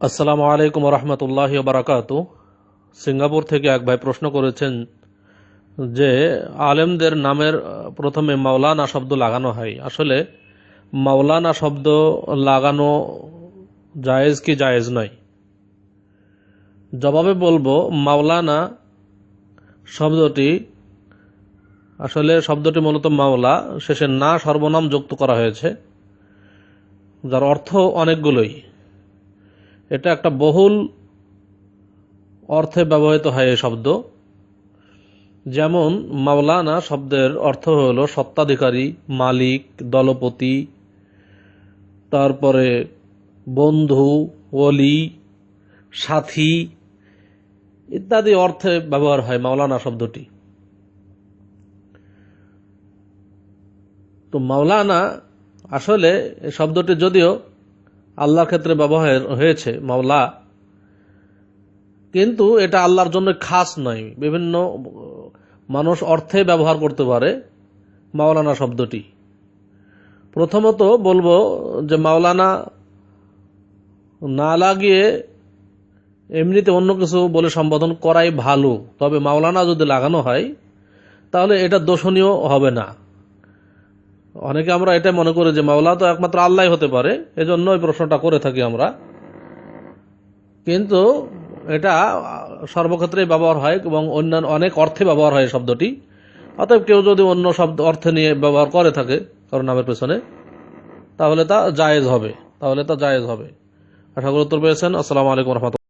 আসসালামু আলাইকুম রহমতুল্লাহ বারাকাত। সিঙ্গাপুর থেকে এক ভাই প্রশ্ন করেছেন যে, আলেমদের নামের প্রথমে মাওলানা শব্দ লাগানো হয়। আসলে মাওলানা শব্দ লাগানো জায়েজ কি জায়েজ নয়? জবাবে বলব, মাওলানা শব্দটি, আসলে শব্দটি মূলত মাওলা, শেষে না সর্বনাম যুক্ত করা হয়েছে, যার অর্থ অনেকগুলোই। এটা একটা বহুল অর্থে ব্যবহৃত হয় এই শব্দ। যেমন, মাওলানা শব্দের অর্থ হল সত্ত্বাধিকারী, মালিক, দলপতি, তারপরে বন্ধু, ওলি, সাথী ইত্যাদি অর্থে ব্যবহার হয় মাওলানা শব্দটি। তো মাওলানা আসলে শব্দটি যদিও আল্লাহর ক্ষেত্রে ব্যবহার হয়েছে, মাওলা, কিন্তু এটা আল্লাহর জন্য খাস নয়। বিভিন্ন মানুষ অর্থে ব্যবহার করতে পারে মাওলানা শব্দটি। প্রথমত বলব যে মাওলানা না লাগিয়ে এমনিতে অন্য কিছু বলে সম্বোধন করাই ভালো, তবে মাওলানা যদি লাগানো হয়, তাহলে এটা দোষণীয় হবে না। অনেকে আমরা এটা মনে করি যে মাওলা তো একমাত্র আল্লাহ হতে পারে, এজন্য এই প্রশ্নটা করে থাকি আমরা। কিন্তু এটা সর্বক্ষেত্রেই ব্যবহার হয় এবং অন্যান্য অনেক অর্থে ব্যবহার হয় শব্দটি। অতএব কেউ যদি অন্য শব্দ অর্থে নিয়ে ব্যবহার করে থাকে কারও নামের পেছনে, তাহলে তা জায়েজ হবে, তাহলে তা জায়েজ হবে। আশা করি উত্তর পেয়েছেন। আসসালামু আলাইকুম রহমতুল্লাহ।